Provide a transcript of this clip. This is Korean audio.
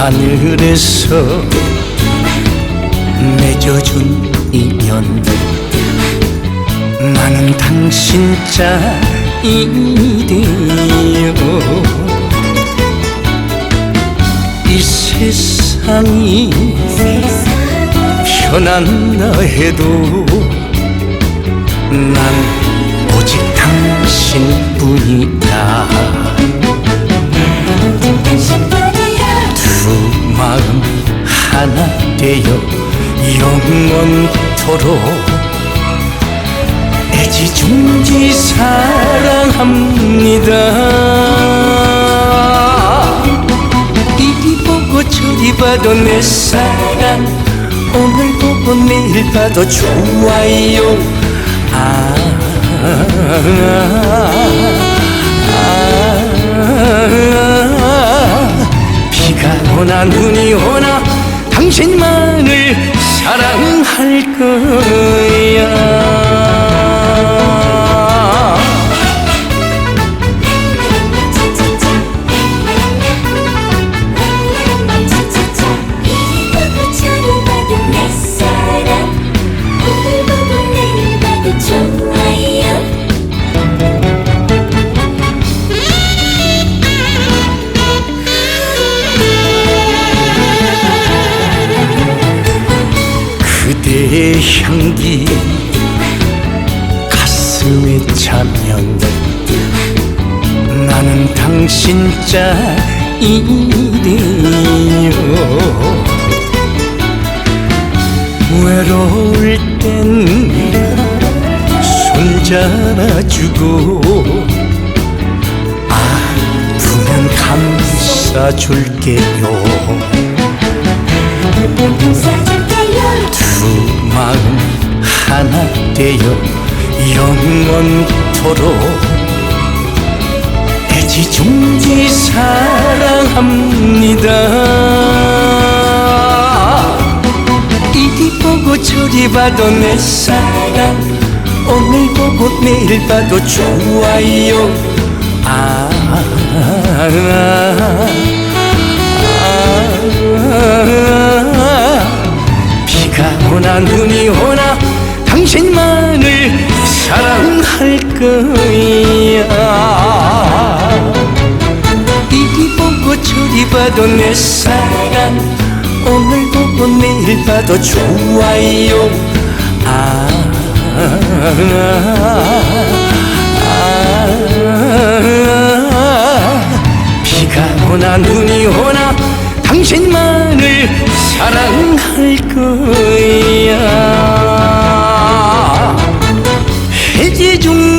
하늘에서 맺어준 인연 나는 당신 짝이래요 이 세상이 편안나 해도 난 오직 당신뿐이야 되어 영원토록 애지중지 사랑합니다. 이리 보고 저리 봐도 내 사랑. 오늘 보고 내일 봐도 좋아요. 아, 아, 비가 오나 눈이 오나 사 그대의 향기 가슴에 차면 나는 당신 짝이래요. 외로울 땐 손잡아주고 아프면 감싸줄게요 되어 영원토록 애지중지 사랑합니다. 이리 보고 저리 봐도 내 사랑 오늘 보고 내일 봐도 좋아요. 아, 아, 비가 오나 눈이 당신만을 사랑할 거야. 이리 보고 저리 봐도 내 사랑. 오늘 보고 내일 봐도 좋아요. 아, 아, 비가 오나 눈이 오나 당신만을 사랑할 거야 一种